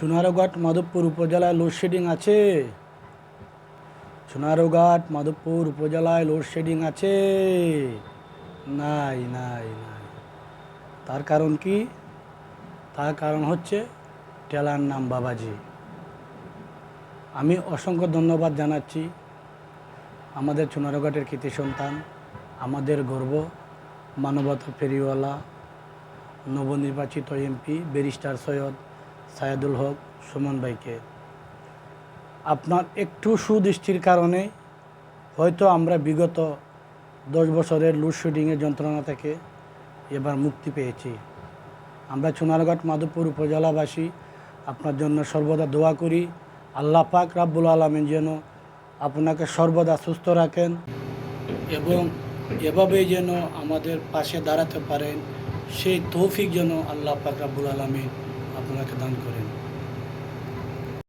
সোনারঘাট মাধবপুর উপজেলায় লোডশেডিং আছে? সোনারঘাট মাধবপুর উপজেলায় লোডশেডিং আছে? নাই নাই নাই। তার কারণ কি? তার কারণ হচ্ছে টেলার নাম বাবাজি। আমি অসংখ্য ধন্যবাদ জানাচ্ছি। আমাদের সোনারঘাটের কৃতি সন্তান, আমাদের গর্ব, মানবতা ফেরিওয়ালা, নবনির্বাচিত এমপি, ব্যারিস্টার সৈয়দ সায়েদুল হক সুমন ভাইকে। আপনার একটু সুদৃষ্টির কারণে হয়তো আমরা বিগত দশ বছরের লোডশেডিংয়ের যন্ত্রণা থেকে এবার মুক্তি পেয়েছি। আমরা সোনারঘাট মাধবপুর উপজেলাবাসী, আপনার জন্য সর্বদা দোয়া করি, আল্লাহ পাক রাব্বুল আলমিন যেন আপনাকে সর্বদা সুস্থ রাখেন এবং এভাবেই যেন আমাদের পাশে দাঁড়াতে পারেন। সেই তৌফিক যেন আল্লাহ পাক রাব্বুল আলমিন আপনাকে দান করেন।